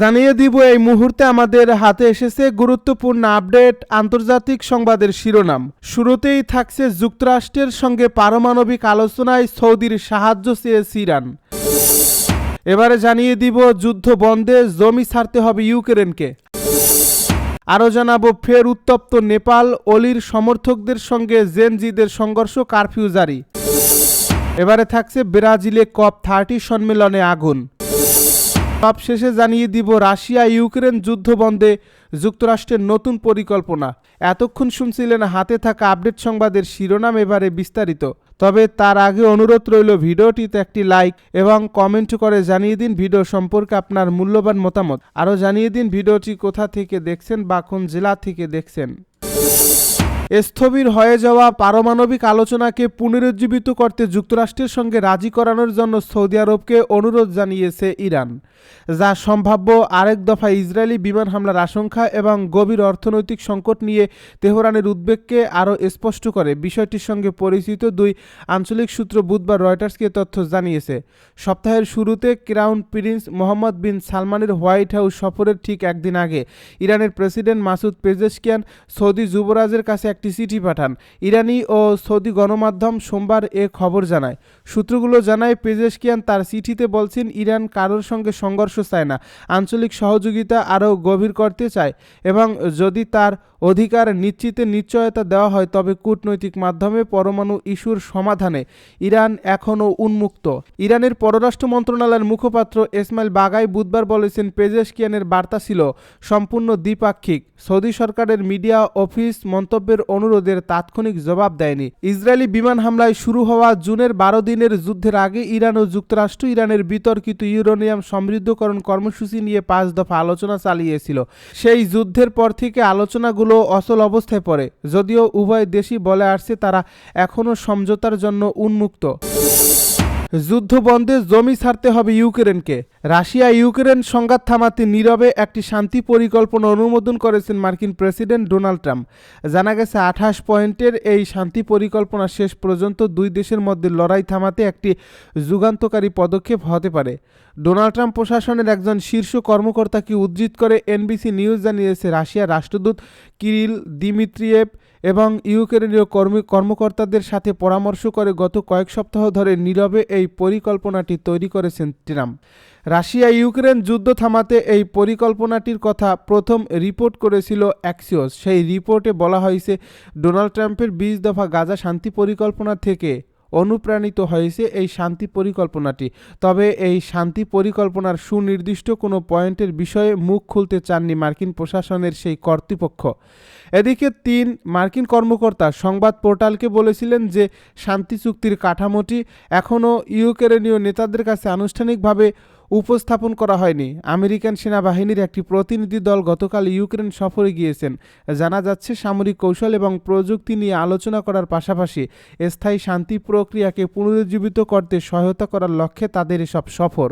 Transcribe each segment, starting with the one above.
জানিয়ে দিব, এই মুহূর্তে আমাদের হাতে এসেছে গুরুত্বপূর্ণ আপডেট আন্তর্জাতিক সংবাদের শিরোনাম। শুরুতেই থাকছে যুক্তরাষ্ট্রের সঙ্গে পারমাণবিক আলোচনায় সৌদির সাহায্য চেয়েছে ইরান। এবারে জানিয়ে দিব, যুদ্ধ বন্ধে জমি ছাড়তে হবে ইউক্রেনকে। আরও জানাব, ফের উত্তপ্ত নেপাল, অলির সমর্থকদের সঙ্গে জেনজিদের সংঘর্ষ কারফিউ জারি। এবারে থাকছে ব্রাজিলে কপ থার্টি সম্মেলনে আগুন। সবশেষে জানিয়ে দিব, রাশিয়া ইউক্রেন যুদ্ধ বন্ধে যুক্তরাষ্ট্রের নতুন পরিকল্পনা। এতক্ষণ শুনছিলেন হাতে থাকা আপডেট সংবাদের শিরোনাম এবারে বিস্তারিত। তবে তার আগে অনুরোধ রইল ভিডিওটিতে একটি লাইক এবং কমেন্ট করে জানিয়ে দিন ভিডিও সম্পর্কে আপনার মূল্যবান মতামত। আরও জানিয়ে দিন ভিডিওটি কোথা থেকে দেখছেন বা কোন জেলা থেকে দেখছেন। স্থবির হয়ে যাওয়া পারমাণবিক আলোচনাকে পুনরুজ্জীবিত করতে যুক্তরাষ্ট্রের সঙ্গে রাজি করানোর জন্য সৌদি আরবকে অনুরোধ জানিয়েছে ইরান, যা সম্ভাব্য আরেক দফা ইসরায়েলি বিমান হামলার আশঙ্কা এবং গভীর অর্থনৈতিক সংকট নিয়ে তেহরানের উদ্বেগকে আরও স্পষ্ট করে। বিষয়টির সঙ্গে পরিচিত দুই আঞ্চলিক সূত্র বুধবার রয়টার্সকে তথ্য জানিয়েছে। সপ্তাহের শুরুতে ক্রাউন প্রিন্স মোহাম্মদ বিন সালমানের হোয়াইট হাউস সফরের ঠিক একদিন আগে ইরানের প্রেসিডেন্ট মাসুদ পেজেশকিয়ান সৌদি যুবরাজের কাছে একটি চিঠি পাঠান। ইরানি ও সৌদি গণমাধ্যম সোমবার এ খবর জানায়। সূত্রগুলো জানায়, পেজেশকিয়ান তার চিঠিতে বলছেন, ইরান কারোর সঙ্গে সংঘর্ষ চায় না, আঞ্চলিক সহযোগিতা আরও গভীর করতে চায় এবং যদি তার অধিকার নিশ্চিতে নিশ্চয়তা দেওয়া হয়, তবে কূটনৈতিক মাধ্যমে পরমাণু ইস্যুর সমাধানে ইরান এখনও উন্মুক্ত। ইরানের পররাষ্ট্র মন্ত্রণালয়ের মুখপাত্র ইসমাইল বাগাই বুধবার বলেছেন, পেজেশকিয়ানের বার্তা ছিল সম্পূর্ণ দ্বিপাক্ষিক। সৌদি সরকারের মিডিয়া অফিস মন্তব্যের অনুরোধের তাৎক্ষণিক জবাব দেয়নি। ইসরায়েলি বিমান হামলায় শুরু হওয়া জুনের বারো দিনের যুদ্ধের আগে ইরান ও যুক্তরাষ্ট্র ইরানের বিতর্কিত ইউরোনিয়াম সমৃদ্ধকরণ কর্মসূচি নিয়ে পাঁচ দফা আলোচনা চালিয়েছিল। সেই যুদ্ধের পর থেকে আলোচনাগুলো অচল অবস্থায় পড়ে। যদিও উভয় দেশই বলে আসছে তারা এখনও সমঝোতার জন্য উন্মুক্ত। যুদ্ধ বন্ধে জমি ছাড়তে হবে ইউক্রেনকে। রাশিয়া ইউক্রেন সংঘাত থামাতে নীরবে একটি শান্তি পরিকল্পনা অনুমোদন করেছেন মার্কিন প্রেসিডেন্ট ডোনাল্ড ট্রাম্প। জানা গেছে, আঠাশ পয়েন্টের এই শান্তি পরিকল্পনা শেষ পর্যন্ত দুই দেশের মধ্যে লড়াই থামাতে একটি যুগান্তকারী পদক্ষেপ হতে পারে। ডোনাল্ড ট্রাম্প প্রশাসনের একজন শীর্ষ কর্মকর্তাকে উদ্ধৃত করে এনবিসি নিউজ জানিয়েছে, রাশিয়ার রাষ্ট্রদূত কিরিল দিমিত্রিয়েভ এবং ইউক্রেনীয় কর্মী কর্মকর্তাদের সাথে পরামর্শ করে গত কয়েক সপ্তাহ ধরে নীরবে এই পরিকল্পনাটি তৈরি করেছেন ট্রাম্প। রাশিয়া ইউক্রেন যুদ্ধ থামাতে এই পরিকল্পনাটির কথা প্রথম রিপোর্ট করেছিল অ্যাক্সিওস। সেই রিপোর্টে বলা হয়েছে, ডোনাল্ড ট্রাম্পের বিশ দফা গাজা শান্তি পরিকল্পনা থেকে অনুপ্রাণিত হয়েছে এই শান্তি পরিকল্পনাটি। তবে এই শান্তি পরিকল্পনার সুনির্দিষ্ট কোনো পয়েন্টের বিষয়ে মুখ খুলতে চাননি মার্কিন প্রশাসনের সেই কর্তৃপক্ষ। এদিকে তিন মার্কিন কর্মকর্তা সংবাদ পোর্টালকে বলেছিলেন যে শান্তি চুক্তির কাঠামোটি এখনও ইউক্রেনীয় নেতাদের কাছে আনুষ্ঠানিকভাবে উপস্থাপন করা হয়নি। আমেরিকান সেনাবাহিনীর একটি প্রতিনিধি দল গতকাল ইউক্রেন সফরে গিয়েছেন। জানা যাচ্ছে, সামরিক কৌশল এবং প্রযুক্তি নিয়ে আলোচনা করার পাশাপাশি স্থায়ী শান্তি প্রক্রিয়াকে পুনরুজ্জীবিত করতে সহায়তা করার লক্ষ্যে তাদের এসব সফর।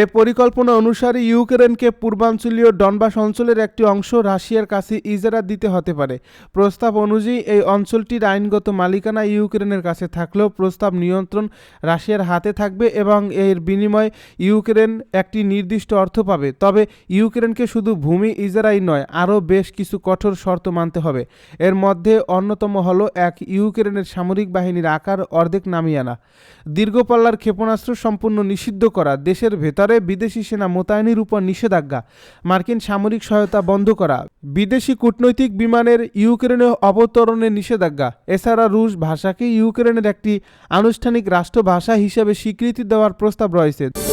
এ পরিকল্পনা অনুসারে ইউক্রেনকে পূর্বাঞ্চলীয় ডনবাস অঞ্চলের একটি অংশ রাশিয়ার কাছে ইজারা দিতে হতে পারে। প্রস্তাব অনুযায়ী এই অঞ্চলটির আইনগত মালিকানা ইউক্রেনের কাছে থাকলেও প্রস্তাব নিয়ন্ত্রণ রাশিয়ার হাতে থাকবে এবং এর বিনিময়ে ইউক্রেন একটি নির্দিষ্ট অর্থ পাবে। তবে ইউক্রেনকে শুধু ভূমি ইজারাই নয়, আরও বেশ কিছু কঠোর শর্ত মানতে হবে। এর মধ্যে অন্যতম হল এক ইউক্রেনের সামরিক বাহিনীর আকার অর্ধেক নামিয়ে আনা। দীর্ঘপাল্লার ক্ষেপণাস্ত্র সম্পূর্ণ নিষিদ্ধ করা, দেশের ভেতরে বিদেশি সেনা মোতায়েনের উপর নিষেধাজ্ঞা। মার্কিন সামরিক সহায়তা বন্ধ করা। বিদেশি কূটনৈতিক বিমানের ইউক্রেনে অবতরণের নিষেধাজ্ঞা। এছাড়া রুশ ভাষাকে ইউক্রেনের একটি আনুষ্ঠানিক রাষ্ট্রভাষা হিসেবে স্বীকৃতি দেওয়ার প্রস্তাব রয়েছে।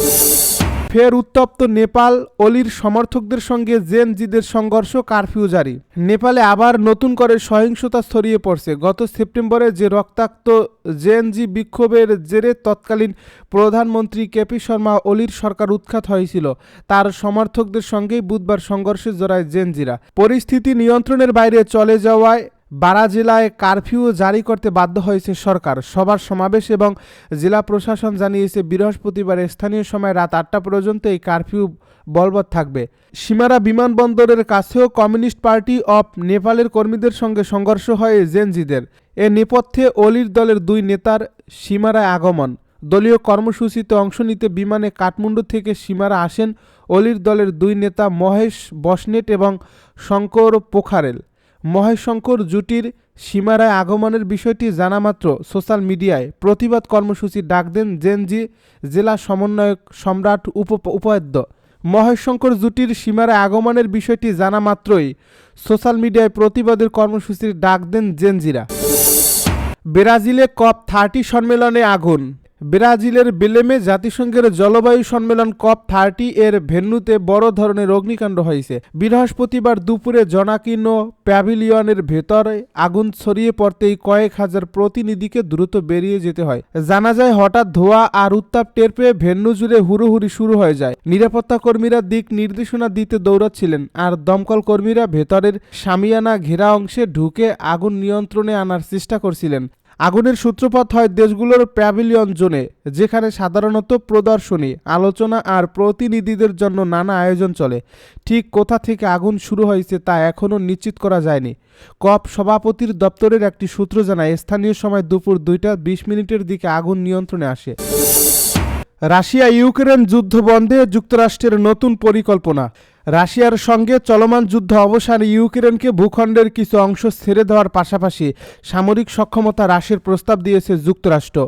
ফের উত্তপ্ত নেপাল অলির সমর্থকদের সঙ্গে জেন জিদের সংঘর্ষ কারফিউ জারি। নেপালে আবার নতুন করে সহিংসতা ছড়িয়ে পড়ছে। গত সেপ্টেম্বরে যে রক্তাক্ত জেএনজি বিক্ষোভের জেরে তৎকালীন প্রধানমন্ত্রী কেপি শর্মা অলির সরকার উৎখাত হয়েছিল, তার সমর্থকদের সঙ্গেই বুধবার সংঘর্ষে জড়ায় জেনজিরা পরিস্থিতি নিয়ন্ত্রণের বাইরে চলে যাওয়ায় বারা জেলায় কারফিউ জারি করতে বাধ্য হয়েছে সরকার। সবার সমাবেশ এবং জেলা প্রশাসন জানিয়েছে বৃহস্পতিবার স্থানীয় সময় রাত আটটা পর্যন্ত এই কারফিউ বলবৎ থাকবে। সীমারা বিমানবন্দরের কাছেও কমিউনিস্ট পার্টি অফ নেপালের কর্মীদের সঙ্গে সংঘর্ষ হয় জেনজিদের। এ নেপথ্যে অলির দলের দুই নেতার সীমারায় আগমন। দলীয় কর্মসূচিতে অংশ নিতে বিমানে কাঠমান্ডু থেকে সীমারা আসেন অলির দলের দুই নেতা মহেশ বসনেট এবং শঙ্কর পোখারেল। মহেশ শঙ্কর জুটির সীমারায় আগমনের বিষয়টি জানামাত্র সোশ্যাল মিডিয়ায়। প্রতিবাদ কর্মসূচি ডাক দেন জেনজি জেলা সমন্বয়ক সম্রাট উপ উপাধ্য মহেশ শঙ্কর জুটির সীমারায় আগমনের বিষয়টি জানা মাত্রই সোশ্যাল মিডিয়ায় প্রতিবাদের কর্মসূচির ডাক দেন জেনজিরা। ব্রাজিলে কপ থার্টি সম্মেলনে আগুন। ব্রাজিলের বেলেমে জাতিসংঘের জলবায়ু সম্মেলন কপ থার্টি এর ভেন্যুতে বড় ধরনের অগ্নিকাণ্ড হয়েছে। বৃহস্পতিবার দুপুরে জনাকীর্ণ প্যাভিলিয়নের ভেতরে আগুন ছড়িয়ে পড়তেই কয়েক হাজার প্রতিনিধিকে দ্রুত বেরিয়ে যেতে হয়। জানা যায়, হঠাৎ ধোয়া আর উত্তাপ টের পেয়ে ভেন্যু জুড়ে হুড়োহুড়ি শুরু হয়ে যায়। নিরাপত্তা কর্মীরা দিক নির্দেশনা দিতে দৌড়াচ্ছিলেন আর দমকল কর্মীরা ভেতরের সামিয়ানা ঘেরা অংশে ঢুকে আগুন নিয়ন্ত্রণে আনার চেষ্টা করছিলেন। আগুনের সূত্রপাত হয় দেশগুলোর প্যাভিলিয়ন জোনে, যেখানে সাধারণত প্রদর্শনী, আলোচনা আর প্রতিনিধিদের জন্য নানা আয়োজন চলে। ঠিক কোথা থেকে আগুন শুরু হয়েছে তা এখনও নিশ্চিত করা যায়নি। কপ সভাপতির দপ্তরের একটি সূত্র জানায়, স্থানীয় সময় দুপুর দুইটা বিশ মিনিটের দিকে আগুন নিয়ন্ত্রণে আসে। রাশিয়া ইউক্রেন যুদ্ধ বন্ধে যুক্তরাষ্ট্রের নতুন পরিকল্পনা। রাশিয়ার সঙ্গে চলমান যুদ্ধ অবসানে ইউক্রেনকে ভূখণ্ডের কিছু অংশ ছেড়ে দেওয়ার পাশাপাশি সামরিক সক্ষমতা হ্রাসের প্রস্তাব দিয়েছে যুক্তরাষ্ট্র।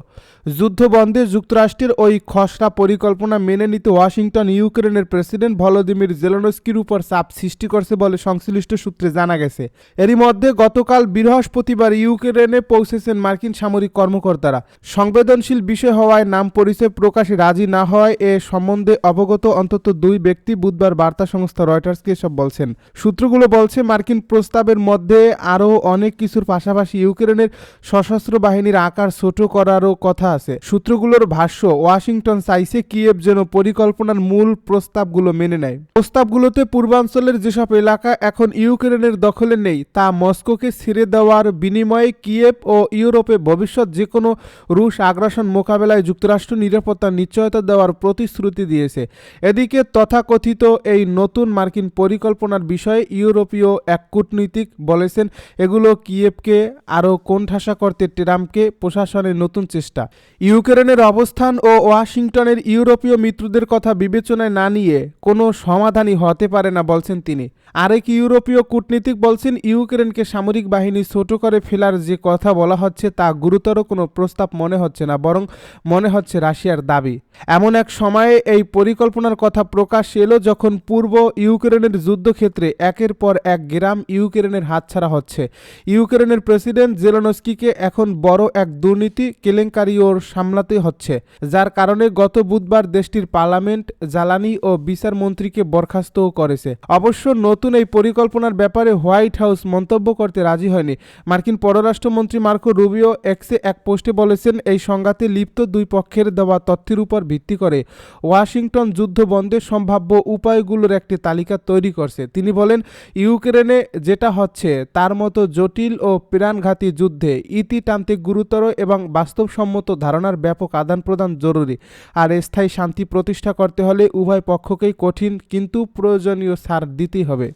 যুদ্ধ বন্ধে যুক্তরাষ্ট্রের ওই খসড়া পরিকল্পনা মেনে নিতে ওয়াশিংটন, ইউক্রেনের প্রেসিডেন্ট ভলোদিমির জেলনস্কির উপর চাপ সৃষ্টি করছে বলে সংশ্লিষ্ট সূত্রে জানা গেছে। এরই মধ্যে গতকাল বৃহস্পতিবার ইউক্রেনে পৌঁছেছেন মার্কিন সামরিক কর্মকর্তারা। সংবেদনশীল বিষয় হওয়ায় নাম পরিচয় প্রকাশে রাজি না হওয়ায় এ সম্বন্ধে অবগত অন্তত দুই ব্যক্তি বুধবার বার্তা সংস্থা রয়টার্সকে এসব বলছেন। সূত্রগুলো বলছে, মার্কিন প্রস্তাবের মধ্যে আরও অনেক কিছুর পাশাপাশি ইউক্রেনের সশস্ত্র বাহিনীর আকার ছোট করারও কথা আছে। সূত্রগুলোর ভাষ্য, ওয়াশিংটন চাইছে কিয়েভ যেন পরিকল্পনার মূল প্রস্তাবগুলো মেনে নেয়। প্রস্তাবগুলোতে পূর্বাঞ্চলের যেসব এলাকা এখন ইউক্রেনের দখলে নেই, তা মস্কোকে ছেড়ে দেওয়ার বিনিময়ে কিয়েভ ও ইউরোপে ভবিষ্যৎ যে কোনো রুশ আগ্রাসন মোকাবেলায় যুক্তরাষ্ট্র নিরাপত্তার নিশ্চয়তা দেওয়ার প্রতিশ্রুতি দিয়েছে। এদিকে তথাকথিত এই নতুন মার্কিন পরিকল্পনার বিষয়ে ইউরোপীয় এক কূটনীতিক বলেছেন, এগুলো কিয়েভকে আরও কোণঠাসা করতে ট্রাম্পকে প্রশাসনের নতুন চেষ্টা। ইউক্রেনের অবস্থান ও ওয়াশিংটনের ইউরোপীয় মিত্রদের কথা বিবেচনায় না নিয়ে কোনো সমাধানই হতে পারে না, বলছেন তিনি। আরেক ইউরোপীয় কূটনীতিক বলছেন, ইউক্রেনকে সামরিক বাহিনী ছোট করে ফেলার যে কথা বলা হচ্ছে, তা গুরুতর কোনো প্রস্তাব মনে হচ্ছে না, বরং মনে হচ্ছে রাশিয়ার দাবি। এমন এক সময়ে এই পরিকল্পনার কথা প্রকাশ এলো যখন পূর্ব ইউক্রেনের যুদ্ধক্ষেত্রে একের পর এক গ্রাম ইউক্রেনের হাতছাড়া হচ্ছে। ইউক্রেনের প্রেসিডেন্ট জেলনস্কিকে এখন বড় এক দুর্নীতি কেলেঙ্কারি ওর সামলাতে হচ্ছে, যার কারণে গত বুধবার দেশটির পার্লামেন্ট, জ্বালানি ও বিচার মন্ত্রীকে বরখাস্তও করেছে। অবশ্য নতুন এই পরিকল্পনার ব্যাপারে হোয়াইট হাউস মন্তব্য করতে রাজি হয়নি। মার্কিন পররাষ্ট্রমন্ত্রী মার্কো রুবিও এক্সে এক পোস্টে বলেছেন, এই সংঘাতে লিপ্ত দুই পক্ষের দেওয়া তথ্যের উপর ভিত্তি করে ওয়াশিংটন যুদ্ধ বন্ধের সম্ভাব্য উপায়গুলোর একটি তালিকা তৈরি করছে। তিনি বলেন, ইউক্রেনে যেটা হচ্ছে, তার মতো জটিল ও প্রাণঘাতী যুদ্ধে ইতিতান্ত্রিক গুরুতর এবং বাস্তবসম্মত ধারণার ব্যাপক আদান প্রদান জরুরি। আর স্থায়ী শান্তি প্রতিষ্ঠা করতে হলে উভয় পক্ষকেই কঠিন কিন্তু প্রয়োজনীয় সার দিতেই হবে।